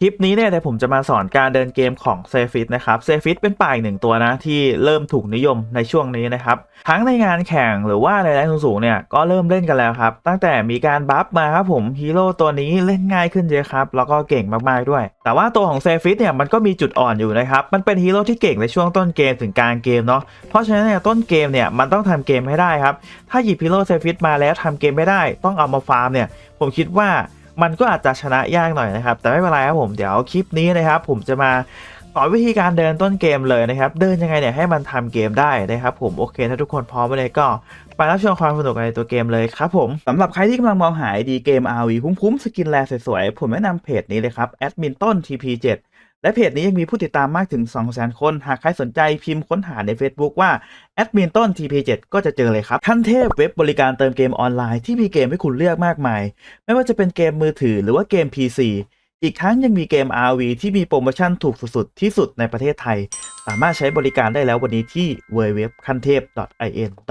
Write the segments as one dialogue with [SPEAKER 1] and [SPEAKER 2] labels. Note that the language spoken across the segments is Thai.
[SPEAKER 1] คลิปนี้เนี่ยเดี๋ยวผมจะมาสอนการเดินเกมของเซฟิตนะครับเซฟิตเป็นป่าอีกหนึ่งตัวนะ ที่เริ่มถูกนิยมในช่วงนี้นะครับ ทั้งในงานแข่งหรือว่าในแรงสูงๆเนี่ยก็เริ่มเล่นกันแล้วครับ ตั้งแต่มีการบัฟมาครับผมฮีโร่ตัวนี้เล่นง่ายขึ้นเยอะครับ แล้วก็เก่งมากๆด้วย แต่ว่าตัวของเซฟิตเนี่ยมันก็มีจุดอ่อนอยู่นะครับ มันเป็นฮีโร่ที่เก่งในช่วงต้นเกมถึงกลางเกมเนาะเพราะฉะนั้นเนี่ยต้นเกมเนี่ยมันต้องทำเกมให้ได้ครับถ้าหยิบฮีโร่เซฟิตมาแล้วทำเกมไม่ได้ ต้องเอามาฟาร์มเนี่ยผมคิดว่า มันก็อาจจะชนะยากหน่อยนะครับ แต่ไม่เป็นไรครับผมเดี๋ยวคลิปนี้นะครับ ผมจะมาสอนวิธีการเดินต้นเกมเลยนะครับ เดินยังไงเนี่ยให้มันทำเกมได้นะครับผมโอเคถ้าทุกคนพร้อมเลยก็ไปรับชมความสนุกในตัวเกมเลยครับผมสำหรับใครที่กำลังมองหาดีเกม RV คุ้มๆสกินแลสวยๆผมแนะนำเพจนี้เลยครับแอดมินต้น TP7 และเพจนี้ยังมีผู้ติดตามมากถึง 200,000 คน หากใครสนใจพิมพ์ค้นหาใน Facebook ว่าแอดมินต้น TP7 ก็จะเจอเลยครับ ขั้นเทพเว็บบริการเติมเกมออนไลน์ที่มีเกมให้คุณเลือกมากมาย ไม่ว่าจะเป็นเกมมือถือหรือว่าเกม PC อีกทั้งยังมีเกม RV ที่มีโปรโมชั่นถูกสุดๆ ที่สุดในประเทศไทย สามารถใช้บริการได้แล้ววันนี้ที่ w w w k a n t e p i n t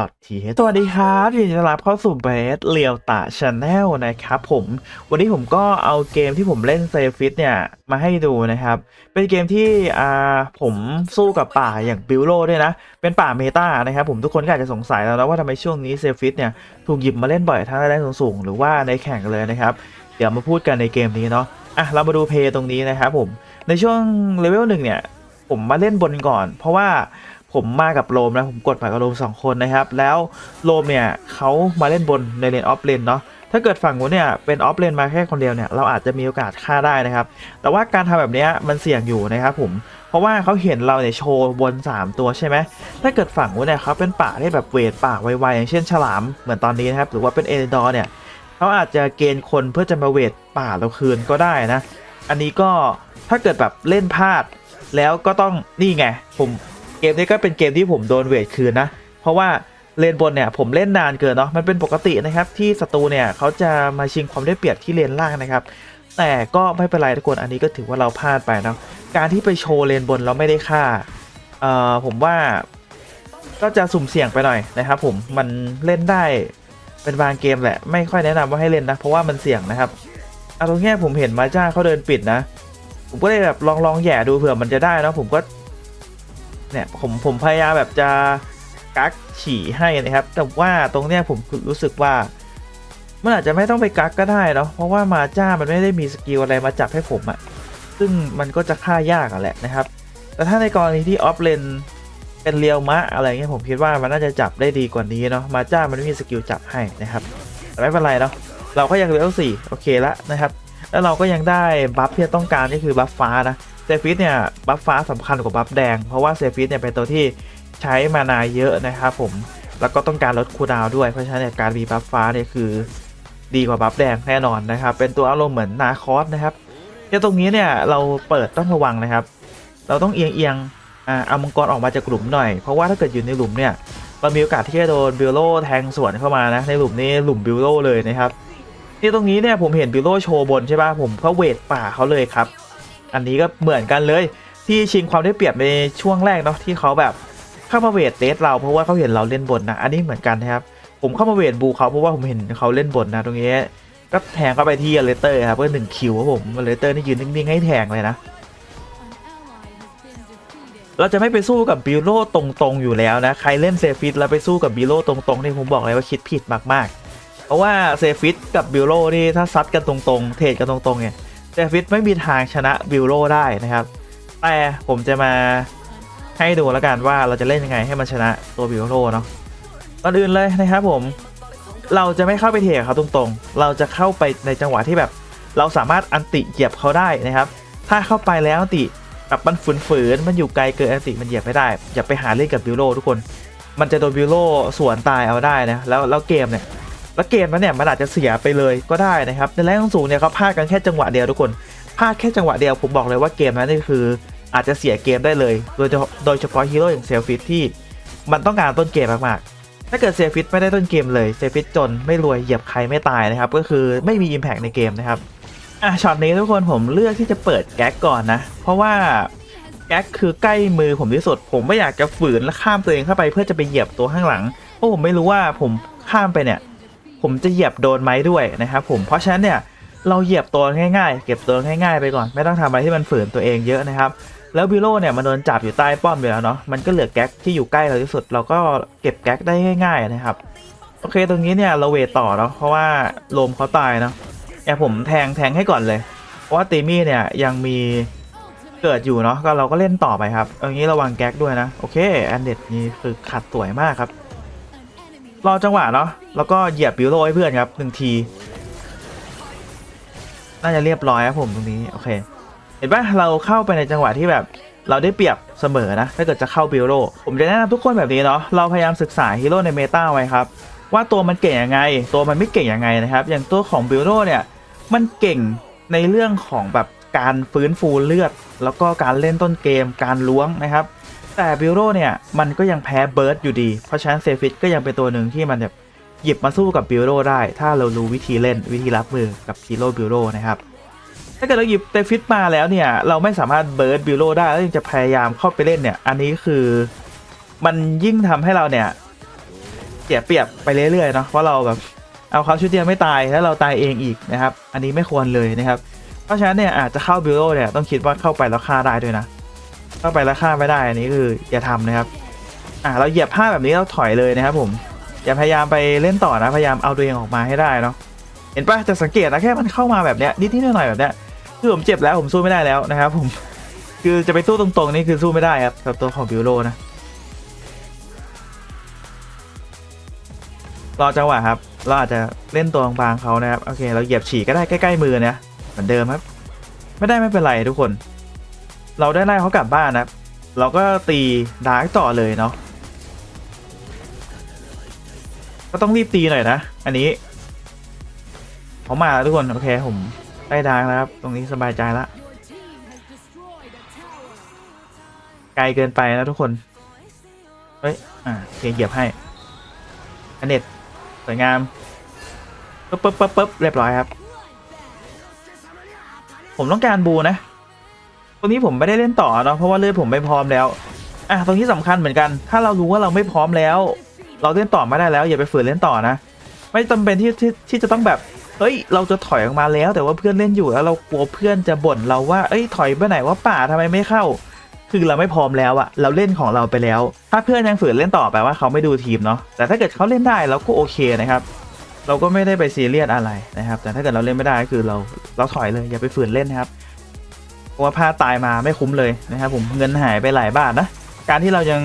[SPEAKER 1] h สวัสดีครับยินดีต้อนรับเข้าสู่เบสเลียวตาชาแนลนะครับผม วันนี้ผมก็เอาเกมที่ผมเล่นเซฟิตเนี่ยมาให้ดูนะครับ เป็นเกมที่อ่าผมสู้กับป่าอย่างบิลโลด้วยนะ เป็นป่าเมตานะครับผมทุกคนก็อาจจะสงสัยแล้วนะว่าทำไมช่วงนี้เซฟิตเนี่ยถูกหยิบมาเล่นบ่อยทั้งในแรงสูงๆหรือว่าในแข่งเลยนะครับ เดี๋ยวมาพูดกันในเกมนี้เนาะ อะเรามาดูเพย์ตรงนี้นะครับผม ในช่วงเลเวลหนึ่งเนี่ย ผมมาเล่นบนก่อน เพราะว่าผมมากับโรมนะผมกดมากับโรมสองคนนะครับ แล้วโรมเนี่ยเขามาเล่นบนในเลนออฟเลนเนาะถ้าเกิดฝั่งนู้นเนี่ยเป็นออฟเลนมาแค่คนเดียวเนี่ยเราอาจจะมีโอกาสฆ่าได้นะครับ แต่ว่าการทำแบบนี้มันเสี่ยงอยู่นะครับผมเพราะว่าเขาเห็นเราเนี่ยโชว์บน 3 ตัวใช่ไหมถ้าเกิดฝั่งนู้นเนี่ยเขาเป็นป่าที่แบบเวทป่าไวๆอย่างเช่นฉลามเหมือนตอนนี้นะครับหรือว่าเป็นเอเดอร์เนี่ย เขาอาจจะเกณฑ์คนเพื่อจะมาเวทป่าเราคืนก็ได้นะ อันนี้ก็ถ้าเกิดแบบเล่นพลาด แล้วก็ต้องนี่ไง ผมเกมนี้ก็เป็นเกมที่ผมโดนเวทคืนนะ เพราะว่าเลนบนเนี่ยผมเล่นนานเกินเนาะมันเป็นปกตินะครับที่ศัตรูเนี่ยเขาจะมาชิงความได้เปรียบที่เลนล่างนะครับ แต่ก็ไม่เป็นไรทุกคนอันนี้ก็ถือว่าเราพลาดไปเนาะการที่ไปโชว์เลนบนเราไม่ได้ค่าเอ่อผมว่าก็จะสุ่มเสี่ยงไปหน่อยนะครับผมมันเล่นได้ เป็นบางเกมแหละ ไม่ค่อยแนะนำว่าให้เล่นนะ เพราะว่ามันเสี่ยงนะครับเอาตรงนี้ผมเห็นมาจ้าเขาเดินปิดนะ ผมก็เลยแบบลองลองแย่ดูเผื่อมันจะได้นะผมก็ เนี่ยผมผมพยายามแบบจะกักฉี่ให้นะครับ แต่ว่าตรงเนี้ยผมรู้สึกว่ามันอาจจะไม่ต้องไปกักก็ได้เนาะเพราะว่ามาจ้ามันไม่ได้มีสกิลอะไรมาจับให้ผมอะซึ่งมันก็จะฆ่ายากอะแหละนะครับ แต่ถ้าในกรณีที่ออฟเลน เป็นเรียวมะอะไรเงี้ยผมคิดว่ามันน่าจะจับได้ดีกว่านี้เนาะมาจ้ามันไม่มีสกิลจับให้นะครับแต่ไม่เป็นไรเนาะเราก็ยังเลเวลสี่โอเคละนะครับ แล้วเราก็ยังได้บัฟที่ต้องการก็คือบัฟฟ้านะเซฟิสเนี่ยบัฟฟ้าสำคัญกว่าบัฟแดง เพราะว่าเซฟิสเนี่ยเป็นตัวที่ใช้มานาเยอะนะครับผมแล้วก็ต้องการลดคูดาวด้วยเพราะฉะนั้นการมีบัฟฟ้าเนี่ยคือดีกว่าบัฟแดงแน่นอนนะครับ เป็นตัวอารมณ์เหมือนนาคอสนะครับที่ตรงนี้เนี่ยเราเปิดต้องระวังนะครับ เราต้องเอียงเอียง อ่าเอามังกรออกมาจากหลุมหน่อย เพราะว่าถ้าเกิดอยู่ในหลุมเนี่ยเรามีโอกาสที่จะโดนบิลโลแทงสวนเข้ามานะในหลุมนี้หลุมบิลโลเลยนะครับที่ตรงนี้เนี่ยผมเห็นบิลโลโชว์บนใช่ป่ะผมเขาเวทป่าเขาเลยครับ อันนี้ก็เหมือนกันเลยที่ชิงความได้เปรียบในช่วงแรกเนาะที่เขาแบบเข้ามาเวทเตสเราเพราะว่าเขาเห็นเราเล่นบนนะอันนี้เหมือนกันนะครับผมเข้ามาเวทบูเขาเพราะว่าผมเห็นเขาเล่นบนนะตรงนี้ก็แทงเข้าไปที่เลเตอร์ครับเพื่อหนึ่งคิวครับผมเลเตอร์นี่ยืนนิ่งๆให้แทงเลยนะ เราจะไม่ไปสู้กับบิโลตรงๆอยู่แล้วนะ ใครเล่นเซฟิตแล้วไปสู้กับบิโลตรงๆนี่ผมบอกเลยว่าคิดผิดมากๆ เพราะว่าเซฟิตกับบิโลนี่ถ้าซัดกันตรงๆ เทรดกันตรงๆเนี่ยเซฟิตไม่มีทางชนะบิโลได้นะครับ แต่ผมจะมาให้ดูแล้วกันว่าเราจะเล่นยังไงให้มันชนะตัวบิโลเนาะก่อนอื่นเลยนะครับผมเราจะไม่เข้าไปเทรดเขาตรงๆ เราจะเข้าไปในจังหวะที่แบบ เราสามารถอันติเหยียบเขาได้นะครับ ถ้าเข้าไปแล้วอันติ แบบมันฝืนๆมันอยู่ไกลเกินอันติมันเหยียบไม่ได้ อย่าไปหาเล่นกับบิวโรทุกคน มันจะโดนบิวโรสวนตายเอาได้นะแล้วแล้วเกมเนี่ยแล้วเกมมันเนี่ยมันอาจจะเสียไปเลยก็ได้นะครับในแรงสูงเนี่ยเขาพลาดกันแค่จังหวะเดียวทุกคนพลาดแค่จังหวะเดียวผมบอกเลยว่าเกมนั้นนี่คืออาจจะเสียเกมได้เลย โดยโดยเฉพาะฮีโร่อย่างเซลฟิตที่มันต้องการต้นเกมมากๆ ถ้าเกิดเซลฟิตไม่ได้ต้นเกมเลยเซลฟิตจนไม่รวยเหยียบใครไม่ตายนะครับก็คือไม่มีอิมแพกในเกมนะครับ อะช็อตนี้ทุกคนผมเลือกที่จะเปิดแก๊กก่อนนะ เพราะว่าแก๊กคือใกล้มือผมที่สุด ผมไม่อยากจะฝืนและข้ามตัวเองเข้าไปเพื่อจะไปเหยียบตัวข้างหลัง เพราะผมไม่รู้ว่าผมข้ามไปเนี่ย ผมจะเหยียบโดนไหมด้วยนะครับผมเพราะฉะนั้นเนี่ยเราเหยียบตัวง่ายๆ เก็บตัวง่ายๆไปก่อน ไม่ต้องทำอะไรที่มันฝืนตัวเองเยอะนะครับ แล้วบิโลเนี่ยมันโดนจับอยู่ใต้ป้อมอยู่แล้วเนาะมันก็เหลือแก๊กที่อยู่ใกล้เราที่สุด เราก็เก็บแก๊กได้ง่าย ๆนะครับ โอเคตรงนี้เนี่ยเราเวทต่อเนาะเพราะว่าลมเขาตายเนาะ แอบผมแทงแทงให้ก่อนเลยเพราะว่าตีมี่เนี่ยยังมีเกิดอยู่เนาะก็เราก็เล่นต่อไปครับเอางี้ระวังแก๊กด้วยนะ โอเคแอนเดดนี่คือขัดสวยมากครับ รอจังหวะเนาะแล้วก็เหยียบบิวโรให้เพื่อนครับหนึ่งที น่าจะเรียบร้อยครับผมตรงนี้โอเค เห็นปะเราเข้าไปในจังหวะที่แบบเราได้เปรียบเสมอนะ ถ้าเกิดจะเข้าบิวโรผมจะแนะนำทุกคนแบบนี้เนาะ เราพยายามศึกษาฮีโร่ในเมตาไว้ครับ ว่าตัวมันเก่งยังไง ตัวมันไม่เก่งยังไงนะครับ อย่างตัวของบิวโรเนี่ย มันเก่งในเรื่องของแบบการฟื้นฟูเลือด แล้วก็การเล่นต้นเกมการล้วงนะครับ แต่บิลโรเนี่ยมันก็ยังแพ้เบิร์ดอยู่ดี เพราะฉะนั้นเซฟิตก็ยังเป็นตัวหนึ่งที่มันแบบหยิบมาสู้กับบิลโรได้ ถ้าเรารู้วิธีเล่นวิธีรับมือกับฮีโร่บิลโรนะครับถ้าเกิดเราหยิบเซฟิตมาแล้วเนี่ยเราไม่สามารถเบิร์ดบิลโรได้แล้วยังจะพยายามเข้าไปเล่นเนี่ยอันนี้คือมันยิ่งทำให้เราเนี่ยเสียเปรียบไปเรื่อยๆเนาะว่าะเราแบบ เอาเขาชุดเดียวไม่ตายแล้วเราตายเองอีกนะครับ อันนี้ไม่ควรเลยนะครับ เพราะฉะนั้นเนี่ยอาจจะเข้าบิลโรเนี่ยต้องคิดว่าเข้าไปแล้วฆ่าได้ด้วยนะ เข้าไปแล้วฆ่าไม่ได้อันนี้คืออย่าทำนะครับ อ่าเราเหยียบผ้าแบบนี้เราถอยเลยนะครับผมอย่าพยายามไปเล่นต่อนะพยายามเอาตัวเองออกมาให้ได้เนาะเห็นปะจะสังเกตนะแค่มันเข้ามาแบบเนี้ยนิดๆหน่อยๆแบบเนี้ยคือผมเจ็บแล้วผมสู้ไม่ได้แล้วนะครับ ผมคือจะไปสู้ตรงๆนี่คือสู้ไม่ได้ครับกับตัวของบิวโรนะรอจังหวะครับ เราอาจจะเล่นตัวบางๆเขานะครับโอเค เราเหยียบฉีกก็ได้ใกล้ๆมือเนี่ยเหมือนเดิมครับ ไม่ได้ไม่เป็นไรทุกคน เราได้ไล่เขากลับบ้านนะครับเราก็ตีดาร์กต่อเลยเนาะก็ต้องรีบตีหน่อยนะ อันนี้เขามาแล้วทุกคนโอเคผมได้ดาร์กแล้วครับ ตรงนี้สบายใจละไกลเกินไปนะทุกคน เฮ้ย อ่าเคเหยียบให้อันเน็ต สวยงามปึ๊บปึ๊บปึ๊บปึ๊บเรียบร้อยครับ ผมต้องการบูนะตรงนี้ผมไม่ได้เล่นต่อเนาะเพราะว่าเลือดผมไม่พร้อมแล้วอะตรงที่สำคัญเหมือนกัน ถ้าเรารู้ว่าเราไม่พร้อมแล้ว เราเล่นต่อไม่ได้แล้ว อย่าไปฝืนเล่นต่อนะ ไม่จำเป็นที่ที่ที่จะต้องแบบเฮ้ย เราจะถอยออกมาแล้ว แต่ว่าเพื่อนเล่นอยู่แล้วเรากลัวเพื่อนจะบ่นเราว่าเอ้ยถอยไปไหนว่าป่าทำไมไม่เข้า คือเราไม่พร้อมแล้วอะเราเล่นของเราไปแล้ว ถ้าเพื่อนยังฝืนเล่นต่อแปลว่าเขาไม่ดูทีมเนาะแต่ถ้าเกิดเขาเล่นได้เราก็โอเคนะครับ เราก็ไม่ได้ไปซีเรียสอะไรนะครับ แต่ถ้าเกิดเราเล่นไม่ได้ก็คือเราเราถอยเลยอย่าไปฝืนเล่นนะครับเพราะว่าพลาดตายมาไม่คุ้มเลยนะครับผมเงินหายไปหลายบาทนะการที่เรายัง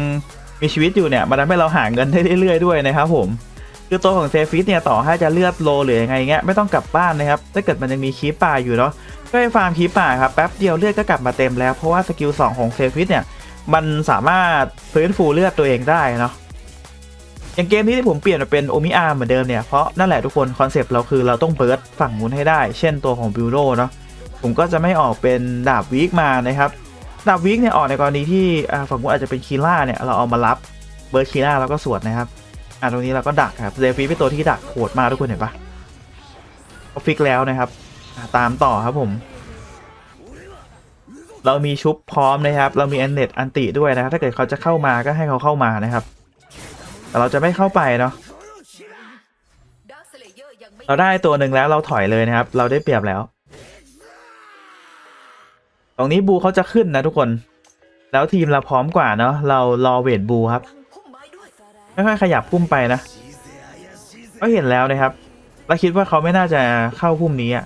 [SPEAKER 1] มีชีวิตอยู่เนี่ยมันทำให้เราหาเงินได้เรื่อยๆด้วยนะครับผมคือตัวของเซฟิสเนี่ยต่อให้จะเลือดโลหรือยังไงเงี้ยไม่ต้องกลับบ้านนะครับถ้าเกิดมันยังมีคีปป่าอยู่เนาะ ก็ไปฟาร์มคีป่าครับแป๊บเดียวเลือดก็กลับมาเต็มแล้ว เพราะว่าสกิล2ของเซฟิสเนี่ย มันสามารถฟื้นฟูเลือดตัวเองได้เนาะอย่างเกมนี้ที่ผมเปลี่ยนมาเป็นโอมิอาร์เหมือนเดิมเนี่ย เพราะนั่นแหละทุกคนคอนเซปต์เราคือเราต้องเบิร์ดฝั่งนู้นให้ได้ เช่นตัวของบิวโรเนาะผมก็จะไม่ออกเป็นดาบวิกมานะครับดาบวิกเนี่ยออกในกรณีที่อ่าฝั่งนู้นอาจจะเป็นคีล่าเนี่ยเราเอามารับเบิร์ดคีล่าแล้วก็สวดนะครับอะตรงนี้เราก็ดักครับเซฟีเป็นตัวที่ดักโหดมากทุกคนเห็นปะเขาฟิกแล้วนะครับ ตามต่อครับผม เรามีชุบพร้อมนะครับ เรามีแอนเน็ตอันติด้วยนะครับถ้าเกิดเขาจะเข้ามาก็ให้เขาเข้ามานะครับ แต่เราจะไม่เข้าไปเนาะเราได้ตัวหนึ่งแล้วเราถอยเลยนะครับ เราได้เปรียบแล้ว ตรงนี้บูเขาจะขึ้นนะทุกคน แล้วทีมเราพร้อมกว่าเนาะเรารอเวทบูครับค่อยๆขยับพุ่มไปนะ ก็เห็นแล้วนะครับเราคิดว่าเขาไม่น่าจะเข้าพุ่มนี้อะ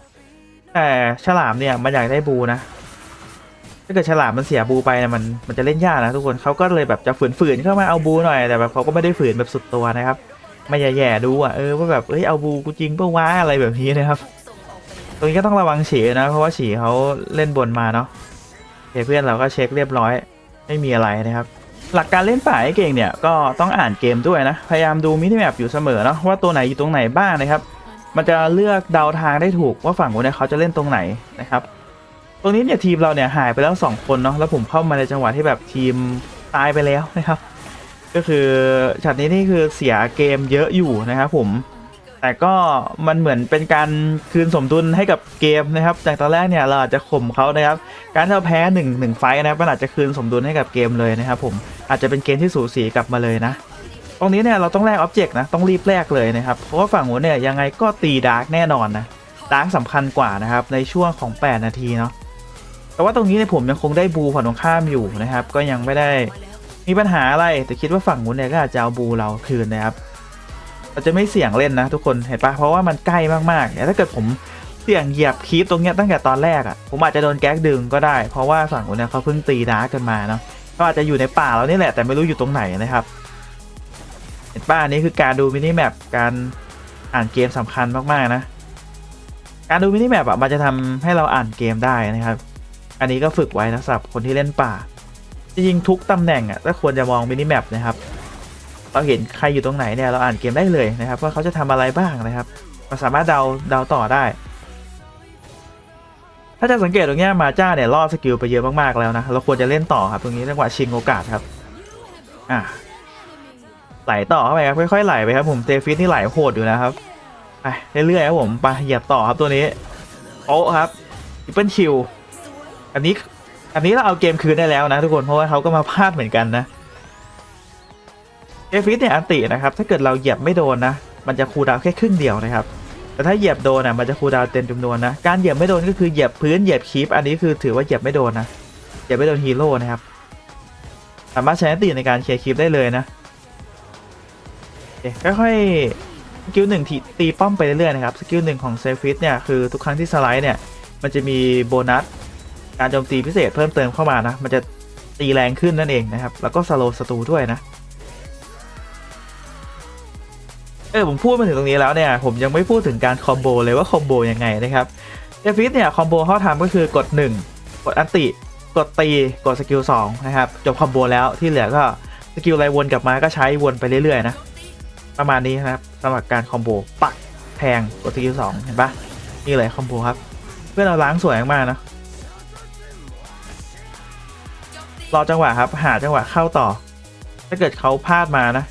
[SPEAKER 1] แต่ฉลามเนี่ยมันอยากได้บูนะ ถ้าเกิดฉลามมันเสียบูไปเนี่ยมันมันจะเล่นยากนะทุกคนเขาก็เลยแบบจะฝืนๆเข้ามาเอาบูหน่อยแต่แบบเขาก็ไม่ได้ฝืนแบบสุดตัวนะครับไม่แย่ๆดูอะเออว่าแบบเอ้ยเอาบูกูจริงเปล่าวะอะไรแบบนี้นะครับ ตรงนี้ก็ต้องระวังฉีนะเพราะว่าฉีเขาเล่นบนมาเนาะเคเพื่อนเราก็เช็คเรียบร้อย ไม่มีอะไรนะครับ หลักการเล่นป่าให้เก่งเนี่ยก็ต้องอ่านเกมด้วยนะ พยายามดูมินิแมปอยู่เสมอเนาะว่าตัวไหนอยู่ตรงไหนบ้างนะครับ มันจะเลือกเดาทางได้ถูกว่าฝั่งนู้นเนี่ยเขาจะเล่นตรงไหนนะครับ ตรงนี้เนี่ยทีมเราเนี่ยหายไปแล้ว 2 คนเนาะแล้วผมเข้ามาในจังหวะที่แบบทีมตายไปแล้วนะครับ ก็คือช็อตนี้นี่คือเสียเกมเยอะอยู่นะครับผมแต่ก็มันเหมือนเป็นการคืนสมดุลให้กับเกมนะครับ จากตอนแรกเนี่ยเราอาจจะข่มเขานะครับ การที่เราแพ้หนึ่งหนึ่งไฟนะครับมันอาจจะคืนสมดุลให้กับเกมเลยนะครับผมอาจจะเป็นเกมที่สูสีกลับมาเลยนะ รงนี้เนี่ยเราต้องแลกอ็อบเจกต์นะต้องรีบแลกเลยนะครับ เพราะว่าฝั่งนู้นเนี่ยยังไงก็ตีดาร์กแน่นอนนะดาร์กสำคัญกว่านะครับ ในช่วงของ 8 นาทีเนาะแต่ว่าตรงนี้เนี่ยผมยังคงได้บูฝั่งตรงข้ามอยู่นะครับ ก็ยังไม่ได้มีปัญหาอะไรแต่คิดว่าฝั่งนู้นเนี่ยก็อาจจะเอาบูเราคืนนะครับเราจะไม่เสี่ยงเล่นนะทุกคนเห็นปะเพราะว่ามันใกล้มากๆแต่ถ้าเกิดผมเสี่ยงเหยียบคีปตรงเนี้ยตั้งแต่ตอนแรกอะ่ะผมอาจจะโดนแก๊กดึงก็ได้ เพราะว่าฝั่งนู้นเนี่ยเขาเพิ่งตีดาร์กกันมาเนาะก็อาจจะอยู่ในป่าแล้วนี่แหละแต่ไม่รู้อยู่ตรงไหนนะครับ เห็นป่ะอันนี้คือการดูมินิแมปการอ่านเกมสำคัญมากๆนะ การดูมินิแมปอะมันจะทำให้เราอ่านเกมได้นะครับ อันนี้ก็ฝึกไว้นะสำหรับคนที่เล่นป่า จริงๆทุกตำแหน่งอะก็ควรจะมองมินิแมปนะครับ เราเห็นใครอยู่ตรงไหนเนี่ยเราอ่านเกมได้เลยนะครับว่าเขาจะทำอะไรบ้างนะครับเราสามารถเดาเดาต่อได้ ถ้าจะสังเกตตรงเนี้ยมาจ้าเนี่ยล่อสกิลไปเยอะมากๆแล้วนะเราควรจะเล่นต่อครับตรงนี้จังหวะชิงโอกาสครับ อะ ไหลต่อเข้าไปครับค่อยๆไหลไปครับผมเตฟิสนี่ไหลโหดอยู่นะครับไปเรื่อยๆครับผมไปเหยียบต่อครับตัวนี้โอ้ครับทิปเปิลคิวอันนี้อันนี้เราเอาเกมคืนได้แล้วนะทุกคนเพราะว่าเขาก็มาพลาดเหมือนกันนะเอฟิสเนี่ยอันตินะครับ ถ้าเกิดเราเหยียบไม่โดนนะ มันจะคูดาวแค่ครึ่งเดียวนะครับ แต่ถ้าเหยียบโดนอะมันจะคูดาวเต็มจำนวนนะ การเหยียบไม่โดนก็คือเหยียบพื้นเหยียบคีปอันนี้คือถือว่าเหยียบไม่โดนนะ เหยียบไม่โดนฮีโร่นะครับ สามารถใช้อันติในการเคลียร์คีปได้เลยนะ ค่อยๆสกิลหนึ่งตีป้อมไปเรื่อยๆนะครับสกิลหนึ่งของเซฟิสเนี่ยคือทุกครั้งที่สไลด์เนี่ยมันจะมีโบนัสการโจมตีพิเศษเพิ่มเติมเข้ามานะมันจะตีแรงขึ้นนั่นเองนะครับ แล้วก็สโลว์ศัตรูด้วยนะเออผมพูดมาถึงตรงนี้แล้วเนี่ยผมยังไม่พูดถึงการคอมโบเลยว่าคอมโบยังไงนะครับเอฟิสเนี่ยคอมโบเขาทำก็คือกด 1 กดอันติ กดตีกดสกิล2นะครับจบคอมโบแล้วที่เหลือก็สกิลอะไรวนกลับมาก็ใช้วนไปเรื่อยๆนะ ประมาณนี้นะครับสำหรับการคอมโบปักแทงกดสกิล2เห็นปะนี่เลยคอมโบครับ เพื่อนเราล้างสวยมากๆนะรอจังหวะครับ หาจังหวะเข้าต่อ ถ้าเกิดเขาพลาดมานะ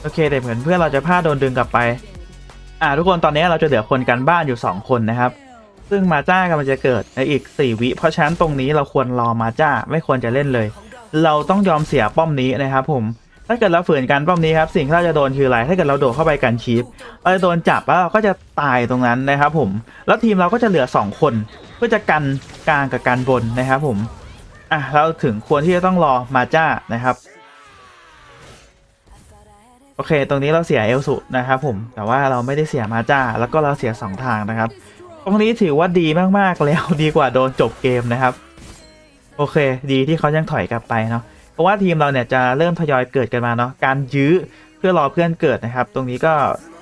[SPEAKER 1] โอเคแต่เหมือนเพื่อนเราจะพลาดโดนดึงกลับไป อ่าทุกคนตอนนี้เราจะเหลือคนกันบ้านอยู่ 2 คนนะครับ ซึ่งมาจ้ากำลังจะเกิดในอีก 4 วิ เพราะฉะนั้นตรงนี้เราควรรอมาจ้าไม่ควรจะเล่นเลย เราต้องยอมเสียป้อมนี้นะครับผม ถ้าเกิดเราฝืนกันป้อมนี้ครับสิ่งที่เราจะโดนคืออะไรถ้าเกิดเราโดดเข้าไปกันชีฟเราจะโดนจับแล้วเราก็จะตายตรงนั้นนะครับผมแล้วทีมเราก็จะเหลือ 2 คนเพื่อจะกันกลางกับกันบนนะครับผมอะเราถึงควรที่จะต้องรอมาจ้านะครับโอเค ตรงนี้เราเสียเอลสุนะครับผมแต่ว่าเราไม่ได้เสียมาจ้า แล้วก็เราเสีย 2 ทางนะครับตรงนี้ถือว่าดีมากๆแล้วดีกว่าโดนจบเกมนะครับ โอเค ดีที่เขายังถอยกลับไปเนาะ เพราะว่าทีมเราเนี่ยจะเริ่มทยอยเกิดกันมาเนาะการยื้อเพื่อรอเพื่อนเกิดนะครับ ตรงนี้ก็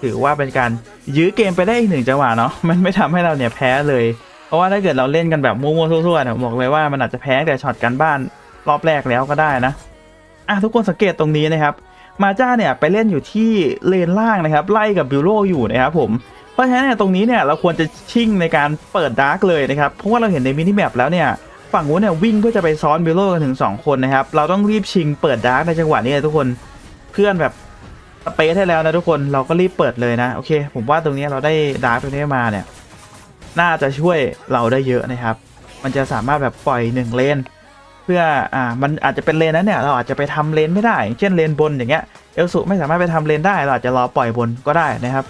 [SPEAKER 1] ถือว่าเป็นการยื้อเกมไปได้อีกหนึ่งจังหวะเนาะมันไม่ทำให้เราเนี่ยแพ้เลย เพราะว่าถ้าเกิดเราเล่นกันแบบมั่วๆทั่วๆเนี่ยบอกเลยว่ามันอาจจะแพ้แต่ช็อตกันบ้านรอบแรกแล้วก็ได้นะอะทุกคนสังเกตตรงนี้นะครับมาจ้าเนี่ยไปเล่นอยู่ที่เลนล่างนะครับ ไล่กับบิวโรอยู่นะครับผมเพราะฉะนั้นเนี่ยตรงนี้เนี่ยเราควรจะชิ่งในการเปิดดาร์กเลยนะครับ เพราะว่าเราเห็นในมินิแมปแล้วเนี่ย ฝั่งนู้นเนี่ยวิ่งเพื่อจะไปซ้อนบิโรกันถึง 2 คนนะครับ เราต้องรีบชิงเปิดดาร์กในจังหวะนี้เลยทุกคนเพื่อนแบบสเปซให้แล้วนะทุกคนเราก็รีบเปิดเลยนะโอเค ผมว่าตรงนี้เราได้ดาร์กตรงนี้มาเนี่ยน่าจะช่วยเราได้เยอะนะครับ มันจะสามารถแบบปล่อยหนึ่งเลนเพื่ออ่ามันอาจจะเป็นเลนนั้นเนี่ยเราอาจจะไปทำเลนไม่ได้ เช่นเลนบนอย่างเงี้ยเอลสุไม่สามารถไปทำเลนได้เราอาจจะรอปล่อยบนก็ได้นะครับ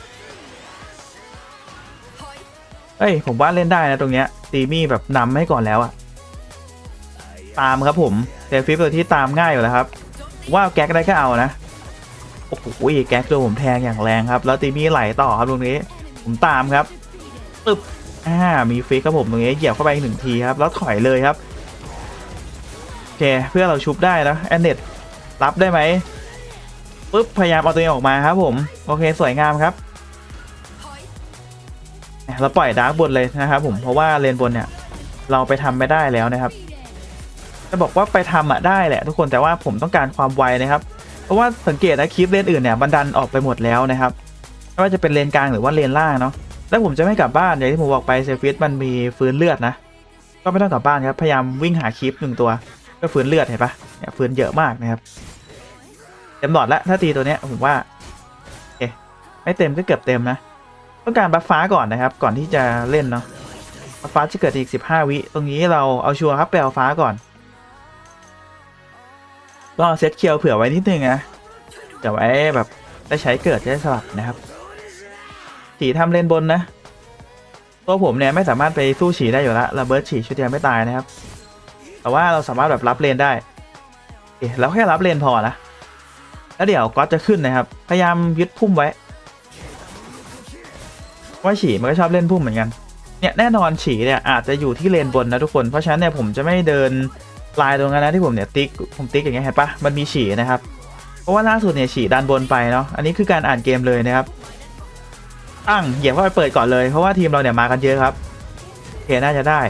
[SPEAKER 1] เอ้ยผมว่าเล่นได้นะตรงเนี้ยตีมี่แบบนำให้ก่อนแล้วอะ ตามครับผมเซฟิปตัวที่ตามง่ายอยู่แล้วครับ ว่าแก๊กได้ก็เอานะ โอ้โหแก๊กตัวผมแทงอย่างแรงครับ แล้วตีมีไหลต่อครับตรงนี้ ผมตามครับปึ๊บอ่ามีฟิกครับผมตรงนี้เหยียบเข้าไปอีกหนึ่งทีครับ แล้วถอยเลยครับโอเคเพื่อเราชุบได้นะแอนเน็ตรับได้ไหมปุ๊บพยายามเอาตัวเองออกมาครับ ผม โอเคสวยงามครับเราปล่อยดาร์กบนเลยนะครับผมเพราะว่าเลนบนเนี่ย เราไปทำไม่ได้แล้วนะครับ จะบอกว่าไปทำอะได้แหละทุกคนแต่ว่าผมต้องการความไวนะครับ เพราะว่าสังเกตนะคลิปเลนอื่นเนี่ยบันดันออกไปหมดแล้วนะครับไม่ว่าจะเป็นเลนกลางหรือว่าเลนล่างเนาะแล้วผมจะไม่กลับบ้านอย่างที่ผมบอกไปเซฟิสมันมีฟื้นเลือดนะ ก็ไม่ต้องกลับบ้านครับพยายามวิ่งหาคลิปหนึ่งตัวก็ฟื้นเลือดเห็นปะเนี่ยฟื้นเยอะมากนะครับเต็มหลอดแล้วถ้าตีตัวเนี้ยผมว่าเอ๊ะไม่เต็มก็เกือบเต็มนะต้องการบัฟฟ้าก่อนนะครับ ก่อนที่จะเล่นเนาะบัฟฟ้าจะเกิดอีก 15 วิตรงนี้เราเอาชัวร์ครับไปเอาฟ้าก่อน ก็เซตเคียวเผื่อไว้นิดนึงนะจะไว้แบบได้ใช้เกิดได้สลับนะครับสีทำเลนบนนะ ตัวผมเนี่ยไม่สามารถไปสู้ฉีได้อยู่แล้วระเบิดฉีชุดเดียวไม่ตายนะครับ แต่ว่าเราสามารถแบบรับเลนได้โอเคแล้วแค่รับเลนพอนะ แล้วเดี๋ยวก็จะขึ้นนะครับ พยายามยึดพุ่มไว้ ว่าฉีมันก็ชอบเล่นพุ่มเหมือนกัน เนี่ยแน่นอนฉีเนี่ยอาจจะอยู่ที่เลนบนนะทุกคน เพราะฉะนั้นเนี่ยผมจะไม่เดิน ลายตรงนั้นนะที่ผมเนี่ยติ๊กผมติ๊กอย่างเงี้ยเห็นปะมันมีฉี่นะครับเพราะว่าล่าสุดเนี่ยฉี่ดันบนไปเนาะอันนี้คือการอ่านเกมเลยนะครับตั้งเหยียบเข้าไปเปิดก่อนเลยเพราะว่าทีมเราเนี่ยมากันเยอะครับโอเคน่าจะได้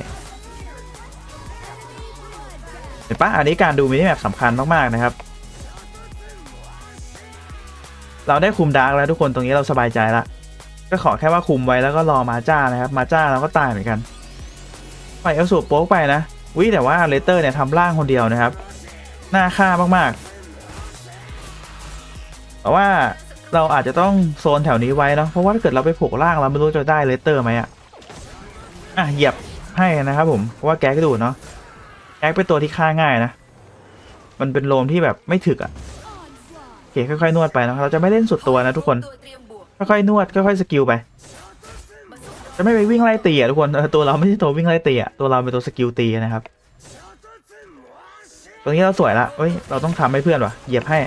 [SPEAKER 1] เห็นปะอันนี้การดูมินิแมปสำคัญมากๆนะครับ เราได้คุมดาร์กแล้วทุกคนตรงนี้เราสบายใจละก็ขอแค่ว่าคุมไว้แล้วก็รอมาจ้านะครับ มาจ้าเราก็ตายเหมือนกันไปเอลสูบโป๊กไปนะ วิแต่ว่าเลเตอร์เนี่ยทำร่างคนเดียวนะครับ น่าฆ่ามากๆ แต่ว่าเราอาจจะต้องโซนแถวนี้ไว้เนาะเพราะว่าถ้าเกิดเราไปโผล่ล่างเราไม่รู้จะได้เลเตอร์ไหมอะอะเหยียบให้นะครับผมเพราะว่าแก๊กดูเนาะแก๊กเป็นตัวที่ฆ่าง่ายนะ มันเป็นโลมที่แบบไม่ถึกอะ่ะโอเคค่อยๆนวดไปนะเราจะไม่เล่นสุดตัวนะทุกคน
[SPEAKER 2] ตัวเตรียมบวก
[SPEAKER 1] ค่อยๆนวดค่อยๆสกิลไป จะไม่ไปวิ่งไล่ตีอะทุกคนตัวเราไม่ใช่ตัววิ่งไล่ตีอะตัวเราเป็นตัวสกิลตีนะครับตรงนี้เราสวยละเอ้ยเราต้องทำให้เพื่อนวะเหยียบให้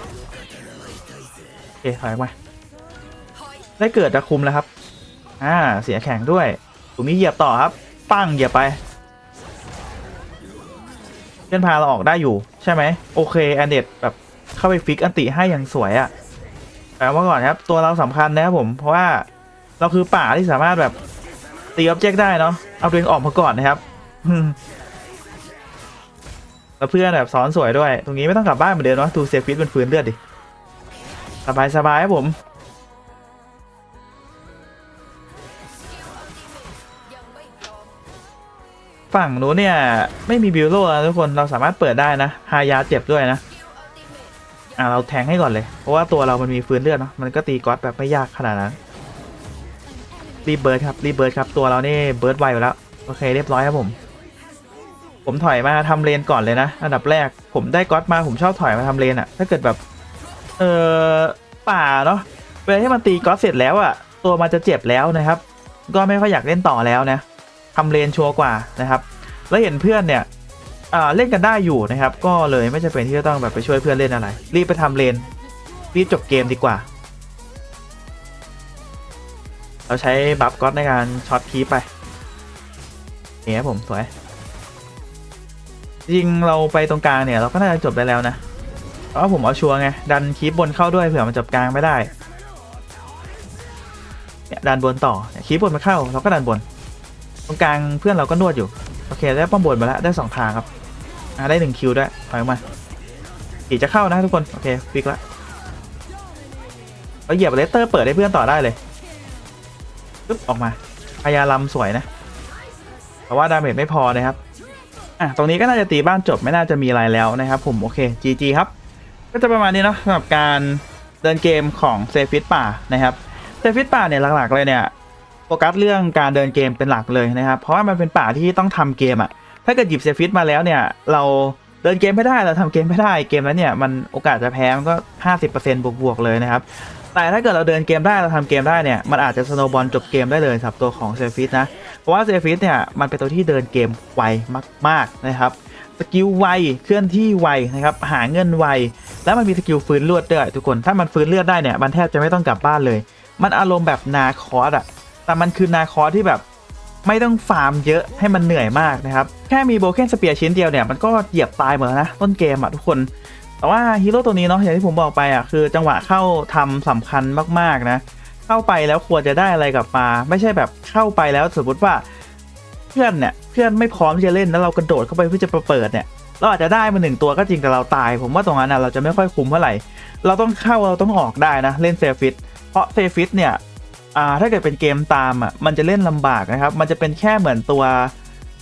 [SPEAKER 1] โอเคถอยมาได้เกิดจะคุมแล้วครับ อ่า เสียแข่งด้วยตรงนี้เหยียบต่อครับ ปั้งเหยียบไปเพื่อนพาเราออกได้อยู่ใช่ไหมโอเคแอนเดดแบบเข้าไปฟิกอันติให้อย่างสวยอะ่ะแต่ว่าก่อนครับ ตัวเราสำคัญนะครับผม เพราะว่าเราคือป่าที่สามารถแบบ ตีออบเจกต์ได้เนาะเอาตัวเองออกมาก่อนนะครับแล้วเพื่อนแบบสอนสวยด้วย ตรงนี้ไม่ต้องกลับบ้านเหมือนเดิมเนาะดูเซฟิตเป็นฟื้นเลือดดิสบายสบายครับผมฝั่งนู้นเนี่ย ไม่มีบิวโรนะทุกคนเราสามารถเปิดได้นะฮายาเจ็บด้วยนะ
[SPEAKER 2] อ่า
[SPEAKER 1] เราแทงให้ก่อนเลย เพราะว่าตัวเรามันมีฟื้นเลือดเนาะมันก็ตีก๊อตแบบไม่ยากขนาดนั้น รีบเบิร์ดครับรีบเบิร์ดครับตัวเรานี่เบิร์ดไวอยู่แล้วโอเคเรียบร้อยครับผม ผมถอยมาทำเลนก่อนเลยนะอันดับแรกผมได้ก๊อตมาผมชอบถอยมาทำเลนอะถ้าเกิดแบบเออป่าเนาะเวลาที่มันตีก๊อตเสร็จแล้วอะตัวมันจะเจ็บแล้วนะครับ ก็ไม่ค่อยอยากเล่นต่อแล้วนะทำเลนชัวร์กว่านะครับ แล้วเห็นเพื่อนเนี่ยอ่าเล่นกันได้อยู่นะครับ ก็เลยไม่จำเป็นที่จะต้องแบบไปช่วยเพื่อนเล่นอะไร รีบไปทำเลนรีบจบเกมดีกว่า เราใช้บัฟก็อตในการช็อตคีปไปเนี่ยผมสวย จริงเราไปตรงกลางเนี่ย เราก็น่าจะจบได้แล้วนะเพราะผมเอาชัวร์ไง ดันคีปบนเข้าด้วยเผื่อมันจบกลางไม่ได้เนี่ยดันบนต่อคีปบนมาเข้า เราก็ดันบน ตรงกลางเพื่อนเราก็นวดอยู่ โอเคได้ป้อมบนมาแล้วได้สองทางครับได้หนึ่งคิวด้วยถอยมาขี่จะเข้านะทุกคน โอเคฟิกละเราเหยียบเลสเตอร์เปิดให้เพื่อนต่อได้เลย ปึ๊บออกมาพยาลำสวยนะ แต่ว่าดาเมจไม่พอนะครับ อะ ตรงนี้ก็น่าจะตีบ้านจบไม่น่าจะมีอะไรแล้วนะครับ ผมโอเค GG ครับ ก็จะประมาณนี้เนาะสำหรับการเดินเกมของเซฟิตป่านะครับเซฟิตป่าเนี่ยหลักๆเลยเนี่ยโฟกัสเรื่องการเดินเกมเป็นหลักเลยนะครับ เพราะว่ามันเป็นป่าที่ต้องทำเกมอะถ้าเกิดหยิบเซฟิตมาแล้วเนี่ย เราเดินเกมไม่ได้เราทำเกมไม่ได้เกมนั้นเนี่ยมันโอกาสจะแพ้มันก็ 50%บวกๆเลยนะครับ แต่ถ้าเกิดเราเดินเกมได้เราทำเกมได้เนี่ยมันอาจจะสโนบอลจบเกมได้เลยสำหรับตัวของเซฟิตนะ เพราะว่าเซฟิตเนี่ยมันเป็นตัวที่เดินเกมไวมาก ๆนะครับสกิลไวเคลื่อนที่ไวนะครับหาเงินไว แล้วมันมีสกิลฟื้นเลือดด้วยทุกคนถ้ามันฟื้นเลือดได้เนี่ยมันแทบจะไม่ต้องกลับบ้านเลย มันอารมณ์แบบนาคอสอะแต่มันคือนาคอสที่แบบไม่ต้องฟาร์มเยอะให้มันเหนื่อยมากนะครับ แค่มีโบเคนสเปียร์ชิ้นเดียวเนี่ยมันก็เหยียบตายหมดแล้วนะ ต้นเกมอะทุกคน แต่ว่าฮีโร่ตัวนี้เนาะอย่างที่ผมบอกไปอะคือจังหวะเข้าทำสำคัญมากๆนะ เข้าไปแล้วควรจะได้อะไรกลับมา ไม่ใช่แบบเข้าไปแล้วสมมติว่าเพื่อนเนี่ยเพื่อนไม่พร้อมที่จะเล่นแล้วเรากระโดดเข้าไปเพื่อจะเปิดเนี่ยเราอาจจะได้มาหนึ่งตัวก็จริงแต่เราตาย ผมว่าตรงนั้นนะเราจะไม่ค่อยคุ้มเท่าไหร่ เราต้องเข้าเราต้องออกได้นะเล่นเซฟิตเพราะเซฟิตเนี่ยอ่าถ้าเกิดเป็นเกมตามอะมันจะเล่นลำบากนะครับ มันจะเป็นแค่เหมือนตัว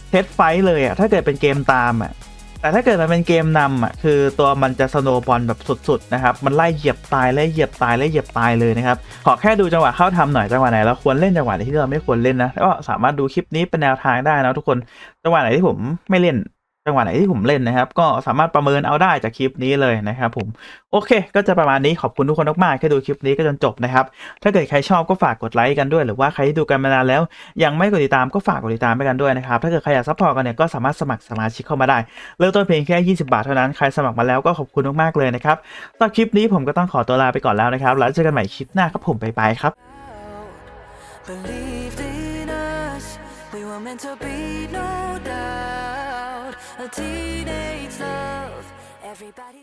[SPEAKER 1] เทสไฟท์เลยอะถ้าเกิดเป็นเกมตามอะ แต่ถ้าเกิดมันเป็นเกมนำอะคือตัวมันจะสโนว์บอลแบบสุดๆนะครับมันไล่เหยียบตายไล่เหยียบตายไล่เหยียบตายเลยนะครับขอแค่ดูจังหวะเข้าทำหน่อยจังหวะไหนเราควรเล่นจังหวะไหนที่เราไม่ควรเล่นนะก็สามารถดูคลิปนี้เป็นแนวทางได้นะทุกคนจังหวะไหนที่ผมไม่เล่น จังหวะไหนที่ผมเล่นนะครับ ก็สามารถประเมินเอาได้จากคลิปนี้เลยนะครับผมโอเค ก็จะประมาณนี้ขอบคุณทุกคนมากๆที่ดูคลิปนี้ก็จนจบนะครับ ถ้าเกิดใครชอบก็ฝากกดไลค์กันด้วย หรือว่าใครที่ดูกันมานานแล้ว ยังไม่กดติดตามก็ฝากกดติดตามไปกันด้วยนะครับ ถ้าเกิดใครอยากซัพพอร์ตกันเนี่ยก็สามารถสมัครสมาชิกเข้ามาได้ เริ่มต้นเพียงแค่20 บาทเท่านั้นใครสมัครมาแล้วก็ขอบคุณมากๆเลยนะครับสำหรับคลิปนี้ผมก็ต้องขอตัวลาไปก่อนแล้วนะครับแล้วเจอกันใหม่คลิปหน้าครับผมบ๊ายบายครับ
[SPEAKER 3] Believed in us, we were meant to be, teenage love, everybody.